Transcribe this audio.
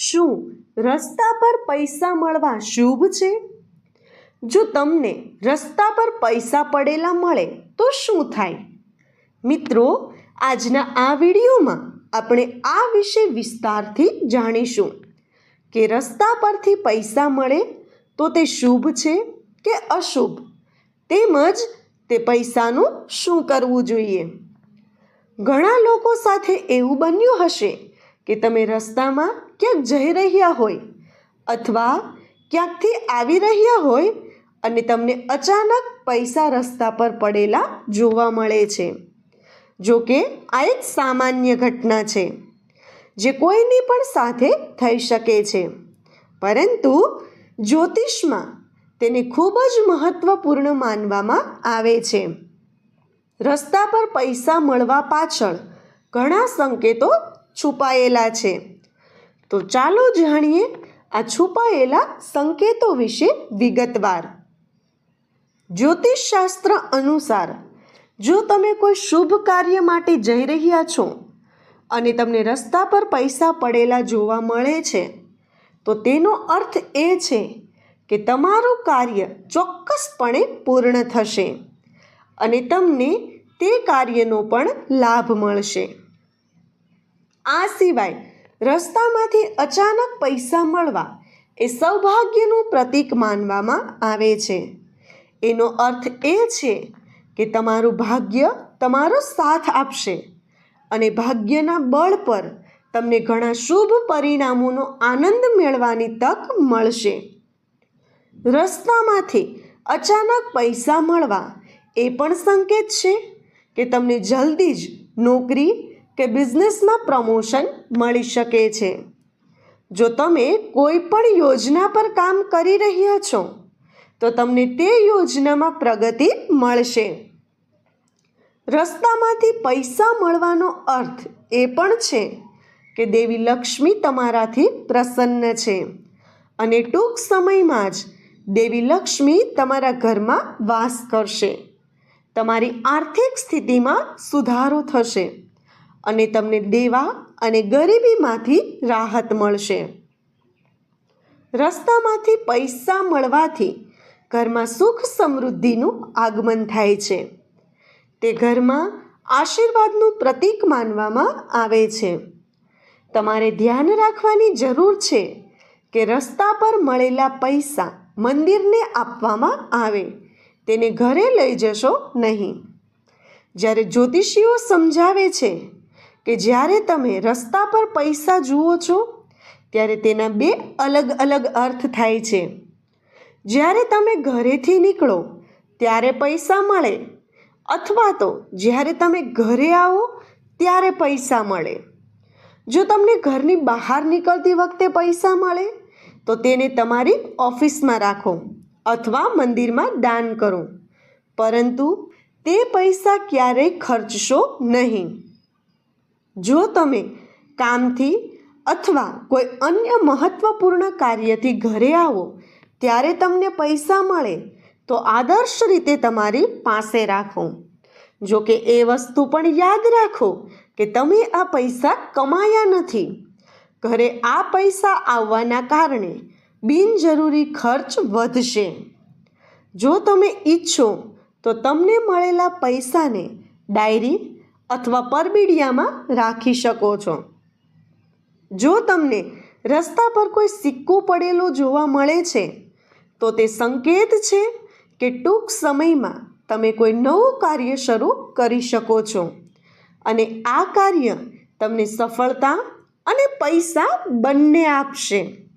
શું રસ્તા પર પૈસા મળવા શુભ છે? જો તમને રસ્તા પર પૈસા પડેલા મળે, તો શું થાય? મિત્રો, આજના આ વિડીયોમાં આપણે આ વિશે વિસ્તારથી જાણીશું કે રસ્તા પરથી પૈસા મળે તો તે શુભ છે કે અશુભ? તેમજ તે પૈસાનું શું કરવું જોઈએ? ઘણા લોકો સાથે એવું બન્યું હશે કે તમે રસ્તામાં ક્યાંક જઈ રહ્યા હોય અથવા ક્યાંકથી આવી રહ્યા હોય અને તમને અચાનક પૈસા રસ્તા પર પડેલા જોવા મળે છે. જો કે, આ એક સામાન્ય ઘટના છે, જે કોઈની પણ સાથે થઈ શકે છે. પરંતુ જ્યોતિષમાં તેને ખૂબ જ મહત્વપૂર્ણ માનવામાં આવે છે. રસ્તા પર પૈસા મળવા પાછળ ઘણા સંકેતો છુપાયેલા છે. તો ચાલો જાણીએ આ છુપાયેલા સંકેતો વિશે વિગતવાર. જ્યોતિષશાસ્ત્ર અનુસાર, જો તમે કોઈ શુભ કાર્ય માટે જઈ રહ્યા છો અને તમને રસ્તા પર પૈસા પડેલા જોવા મળે છે, તો તેનો અર્થ એ છે કે તમારું કાર્ય ચોક્કસપણે પૂર્ણ થશે અને તમને તે કાર્યનો પણ લાભ મળશે. આ સિવાય રસ્તામાંથી અચાનક પૈસા મળવા એ સૌભાગ્યનું પ્રતીક માનવામાં આવે છે. એનો અર્થ એ છે કે તમારું ભાગ્ય તમારો સાથ આપશે અને ભાગ્યના બળ પર તમને ઘણા શુભ પરિણામોનો આનંદ મેળવાની તક મળશે. રસ્તામાંથી અચાનક પૈસા મળવા એ પણ સંકેત છે કે તમને જલ્દી જ નોકરી કે બિઝનેસમાં પ્રમોશન મળી શકે છે. જો તમે કોઈ પણ યોજના પર કામ કરી રહ્યા છો, તો તમને તે યોજનામાં પ્રગતિ મળશે. રસ્તામાંથી પૈસા મળવાનો અર્થ એ પણ છે કે દેવી લક્ષ્મી તમારાથી પ્રસન્ન છે અને ટૂંક સમયમાં જ દેવી લક્ષ્મી તમારા ઘરમાં વાસ કરશે. તમારી આર્થિક સ્થિતિમાં સુધારો થશે. અને તમને દેવા અને ગરીબીમાંથી રાહત મળશે. રસ્તામાંથી પૈસા મળવાથી ઘરમાં સુખ સમૃદ્ધિનું આગમન થાય છે. તે ઘરમાં આશીર્વાદનું પ્રતીક માનવામાં આવે છે. તમારે ધ્યાન રાખવાની જરૂર છે કે રસ્તા પર મળેલા પૈસા મંદિરને આપવામાં આવે, તેને ઘરે લઈ જશો નહીં. જ્યારે જ્યોતિષીઓ સમજાવે છે કે જ્યારે તમે રસ્તા પર પૈસા જુઓ છો, ત્યારે તેના બે અલગ અલગ અર્થ થાય છે. જ્યારે તમે ઘરેથી નીકળો, ત્યારે પૈસા મળે, અથવા તો જ્યારે તમે ઘરે આવો, ત્યારે પૈસા મળે. જો તમને ઘરની બહાર નીકળતી વખતે પૈસા મળે, તો તેને તમારી ઓફિસમાં રાખો અથવા મંદિરમાં દાન કરો. પરંતુ તે પૈસા ક્યારેય ખર્ચશો નહીં. જો તમે કામથી અથવા કોઈ અન્ય મહત્ત્વપૂર્ણ કાર્યથી ઘરે આવો, ત્યારે તમને પૈસા મળે, તો આદર્શ રીતે તમારી પાસે રાખો. જો કે એ વસ્તુ પણ યાદ રાખો કે તમે આ પૈસા કમાયા નથી. ઘરે આ પૈસા આવવાના કારણે બિનજરૂરી ખર્ચ વધશે. જો તમે ઈચ્છો તો તમને મળેલા પૈસાને ડાયરી અથવા પરબીડિયામાં રાખી શકો છો. જો તમને રસ્તા પર કોઈ સિક્કો પડેલો જોવા મળે છે, તો તે સંકેત છે કે ટૂંક સમયમાં તમે કોઈ નવું કાર્ય શરૂ કરી શકો છો. અને આ કાર્ય તમને સફળતા અને પૈસા બંને આપશે.